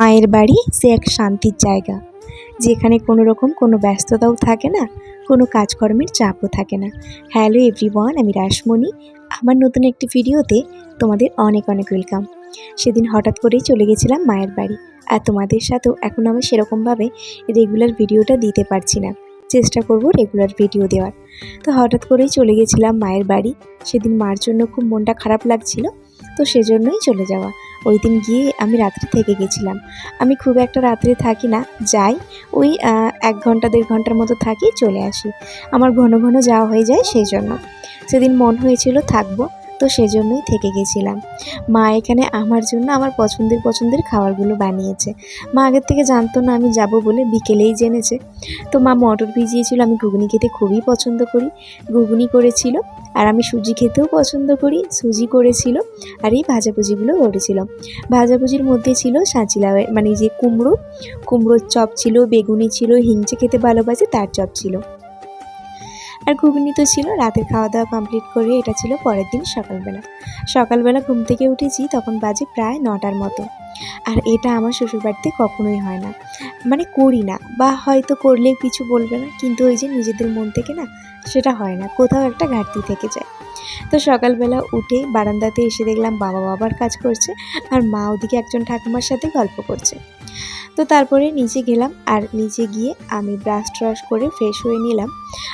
মায়ের বাড়ি সে এক শান্তির জায়গা, যেখানে কোনো রকম কোনো ব্যস্ততাও থাকে না, কোনো কাজকর্মের চাপও থাকে না। হ্যালো এভরিওয়ান আমি রাসমণি। আমার নতুন একটি ভিডিওতে তোমাদের অনেক অনেক ওয়েলকাম সেদিন হঠাৎ করেই চলে গেছিলাম মায়ের বাড়ি, আর তোমাদের সাথেও এখন আমি সেরকমভাবে রেগুলার ভিডিওটা দিতে পারছি না। চেষ্টা করব রেগুলার ভিডিও দেওয়ার। তো হঠাৎ করেই চলে গেছিলাম মায়ের বাড়ি। সেদিন মার জন্য খুব মনটা খারাপ লাগছিল, তো সেজন্যই চলে যাওয়া। ওই দিন গিয়ে আমি রাত্রি থেকে গেছিলাম। আমি খুব একটা রাত্রে থাকি না, যাই, ওই এক ঘণ্টা, দেড় ঘণ্টার মতো থাকি, চলে আসি। আমার ঘন ঘন যাওয়া হয়ে যায় সেই জন্য। সেদিন মন হয়েছিল থাকব। তো সেজন্যই থেকে গেছিলাম। মা এখানে আমার জন্য আমার পছন্দের পছন্দের খাবারগুলো বানিয়েছে। মা আগের থেকে জানতো না আমি যাব বলে বিকেলেই জেনেছে। তো মা মটর ভিজিয়েছিল, আমি ঘুগনি খেতে খুবই পছন্দ করি। ঘুগনি করেছিল আর আমি সুজি খেতেও পছন্দ করি। সুজি করেছিল আর এই ভাজাভুজিগুলো করেছিল। ভাজাভুজির মধ্যে ছিল সাঁচিলাও মানে যে কুমড়ো, কুমড়োর চপ ছিল, বেগুনি ছিল, হিংচে খেতে ভালোবাসে, তার চপ ছিল। আর ঘুগনি তো ছিল, রাতের খাওয়া দাওয়া কমপ্লিট করে এটা ছিল পরের দিন সকালবেলা। সকালবেলা ঘুম থেকে উঠেছি তখন বাজে প্রায় নটার মতো। আর এটা আমার শ্বশুরবাড়িতে কখনোই হয় না। মানে করি না, বা হয়তো করলে কিছু বলবে না, কিন্তু ওই যে নিজেদের মন থেকে না, সেটা হয় না, কোথাও একটা ঘাটতি থেকে যায়। তো সকালবেলা উঠে বারান্দাতে এসে দেখলাম বাবা বাবার কাজ করছে, আর মা ওদিকে একজন ঠাকুমার সাথে গল্প করছে। তো তারপরে নিচে গেলাম আর নিচে গিয়ে আমি ব্রাশ ট্রাশ করে ফ্রেশ হয়ে নিলাম।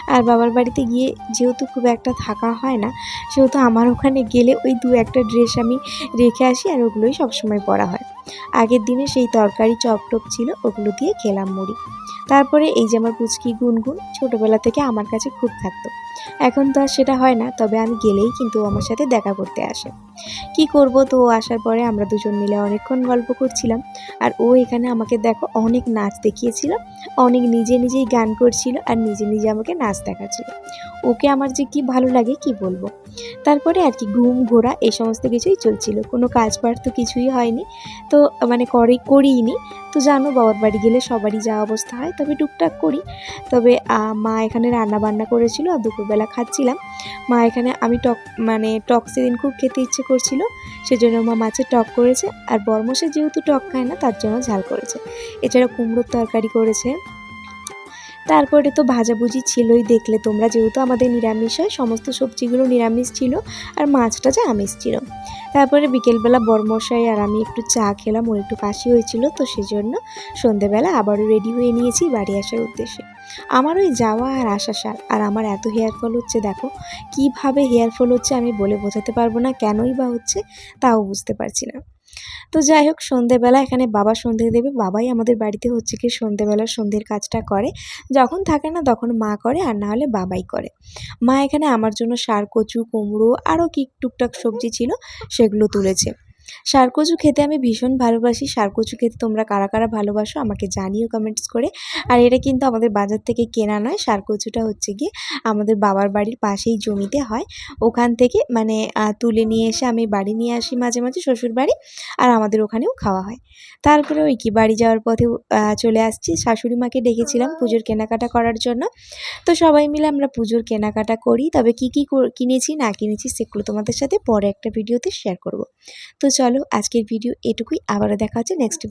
আর বাবার বাড়িতে গিয়ে যেহেতু খুব একটা থাকা হয় না, সেহেতু আমার ওখানে গেলে ওই দু একটা ড্রেস আমি রেখে আসি আর ওগুলোই সবসময় পরা হয়। আগের দিনে সেই তরকারি চপ টপ ছিল, ওগুলো দিয়ে খেলাম মুড়ি। তারপরে এই যে আমার পুচকি গুনগুন, ছোটোবেলা থেকে আমার কাছে খুব থাকতো। এখন তো আর সেটা হয় না, তবে আমি গেলেই কিন্তু আমার সাথে দেখা করতে আসে। কি করব তো, আসার পরে আমরা দুজন মিলে অনেকক্ষণ গল্প করছিলাম। আর ও এখানে আমাকে দেখো অনেক নাচ দেখিয়েছিল, অনেক নিজে নিজেই গান করছিল আর নিজে নিজে আমাকে নাচ দেখাচ্ছিল। ওকে আমার যে কি ভালো লাগে কি বলব? তারপরে আর কি ঘুম ঘোরা এই সমস্ত কিছুই চলছিল, কোনো কাজ পার তো কিছুই হয়নি। তো মানে করে করিনি তো জানো বাবার বাড়ি গেলে সবারই যা অবস্থা হয়, তবে টুকটাক করি। তবে মা এখানে রান্না বান্না করেছিল আর দুপুরবেলা খাচ্ছিলাম। মা এখানে আমি টক মানে টক সেদিন খুব খেতে ইচ্ছে করছিল, সেজন্য মা মাছের টক করেছে। আর বরমশে যেহেতু টক খায় না, তার জন্য ঝাল করেছে। এছাড়া কুমড়োর তরকারি করেছে। তারপরে তো ভাজাভুজি ছিলই, দেখলে তোমরা যেহেতু আমাদের নিরামিষ হয়, সমস্ত সবজিগুলো নিরামিষ ছিল আর মাছটা যে আমিষ ছিল। তারপরে বিকেলবেলা বরমশাই আর আমি একটু চা খেলাম, ওর একটু কাশি হয়েছিল, তো সেজন্য সন্ধেবেলা আবারও রেডি হয়ে নিয়েছি বাড়ি আসার উদ্দেশ্যে। আমার ওই যাওয়া আর আসা সার, আর আমার এত হেয়ার ফল হচ্ছে, দেখো কীভাবে হেয়ার ফল হচ্ছে আমি বলে বোঝাতে পারব না, কেনই বা হচ্ছে, তাও বুঝতে পারছি না। তো যাই হোক, সন্ধেবেলা এখানে বাবা সন্ধে দেবে। বাবাই আমাদের বাড়িতে হচ্ছে কি সন্ধেবেলা সন্ধ্যের কাজটা করে। যখন থাকে না তখন মা করে আর না হলে বাবাই করে। মা এখানে আমার জন্য সার, কচু, কুমড়ো, আরও কি টুকটাক সবজি ছিল সেগুলো তুলেছে। সার কচু খেতে আমি ভীষণ ভালোবাসি। সার কচু খেতে তোমরা কারা কারা ভালোবাসো আমাকে জানিও কমেন্টস করে। আর এটা কিন্তু আমাদের বাজার থেকে কেনা নয় সার কচুটা হচ্ছে গিয়ে আমাদের বাবার বাড়ির পাশেই জমিতে হয়। ওখান থেকে মানে তুলে নিয়ে এসে আমি বাড়ি নিয়ে আসি মাঝে মাঝে শ্বশুর বাড়ি আর আমাদের ওখানেও খাওয়া হয়। তারপরে ওই কি বাড়ি যাওয়ার পথে চলে আসছি। শাশুড়ি মাকে ডেকেছিলাম পুজোর কেনাকাটা করার জন্য। তো সবাই মিলে আমরা পুজোর কেনাকাটা করি। তবে কি কি কিনেছি না কিনেছি সেগুলো তোমাদের সাথে পরে একটা ভিডিওতে শেয়ার করব। তো চলো আজকের ভিডিও এটুকুই। আবারও দেখা হচ্ছে নেক্সট